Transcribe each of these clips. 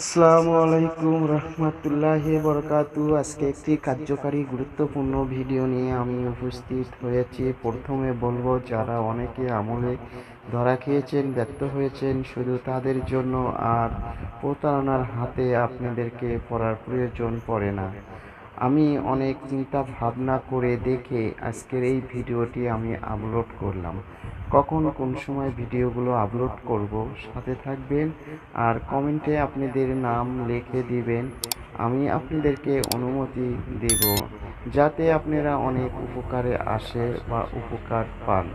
আসসালামু আলাইকুম রহমতুল্লাহ বরকাতু আজকে একটি কার্যকারী গুরুত্বপূর্ণ ভিডিও নিয়ে আমি উপস্থিত হয়েছি। প্রথমে বলব, যারা অনেকে আমলে ধরা খেয়েছেন, ব্যর্থ হয়েছেন, শুধু তাদের জন্য আর প্রতারণার হাতে আপনাদেরকে পড়ার প্রয়োজন পড়ে না। আমি অনেক চিন্তা ভাবনা করে দেখে আজকের এই ভিডিওটি আমি আপলোড করলাম। কখন কোন সময় ভিডিওগুলো আপলোড করব সাথে থাকবেন আর কমেন্টে আপনাদের নাম লিখে দিবেন। আমি আপনাদেরকে অনুমতি দেব যাতে আপনারা অনেক উপকারে আসে বা উপকার পান।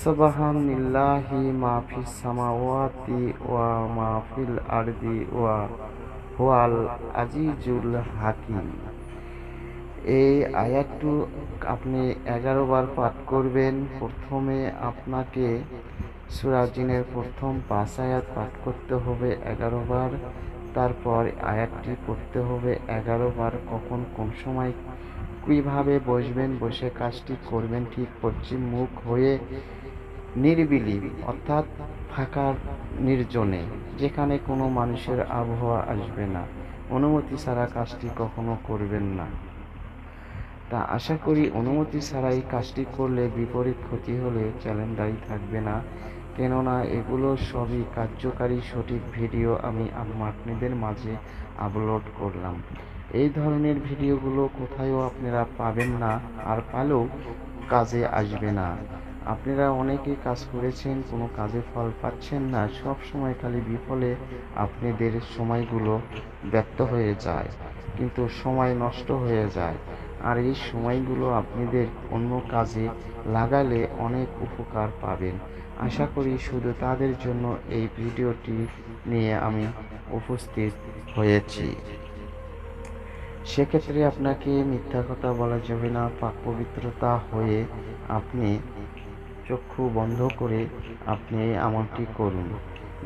সুবহানাল্লাহি মা ফিস সামাওয়াতি ওয়া মা ফিল আরদি ওয়া হুয়াল আজিজুল হাকিম। এই আয়াতটু আপনি এগারো বার পাঠ করবেন। প্রথমে আপনাকে সুরাজিনের প্রথম পাঁচ আয়াত পাঠ করতে হবে এগারো বার। তারপর আয়াতটি পড়তে হবে এগারো বার। কখন, কোন সময়, কীভাবে বসবেন, বসে কাজটি করবেন ঠিক পশ্চিম মুখ হয়ে নিরিবিলি অর্থাৎ ফাঁকা নির্জনে, যেখানে কোনো মানুষের আবহাওয়া আসবে না। অনুমতি ছাড়া কাজটি কখনো করবেন না। তা আশা করি অনুমতি ছাড়াই কাজটি করলে বিপরীত ক্ষতি হলে চ্যালেঞ্জ থাকবে না। কেননা এগুলো সবই কার্যকারী সঠিক ভিডিও আমি আপনাদের মাঝে আপলোড করলাম। এই ধরনের ভিডিওগুলো কোথায়ও আপনারা পাবেন না আর পালেও কাজে আসবে না। আপনারা অনেকেই কাজ করেছেন, কোনো কাজে ফল পাচ্ছেন না সব সময় খালি বিফলে আপনাদের সময়গুলো ব্যর্থ হয়ে যায়। কিন্তু সময় নষ্ট হয়ে যায়। আর এই সময়গুলো আপনাদের অন্য কাজে লাগালে অনেক উপকার পাবেন। আশা করি শুধু তাদের জন্য এই ভিডিওটি নিয়ে আমি উপস্থিত হয়েছি। সেক্ষেত্রে আপনাকে মিথ্যা কথা বলা যাবে না, পাক পবিত্রতা হয়ে আপনি চক্ষু বন্ধ করে আপনি এই আমলটি করুন।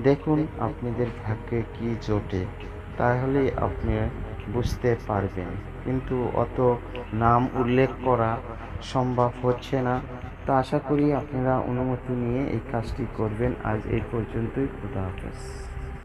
দেখুন আপনাদের ভাগ্যে কি জোটে। তাহলে আপনি বুঝতে পারবেন। কিন্তু অত নাম উল্লেখ করা সম্ভব হচ্ছে না। তো আশা করি আপনারা অনুমতি নিয়ে এই কাজটি করবেন। আজ এই পর্যন্তই। খুদা হাফেজ।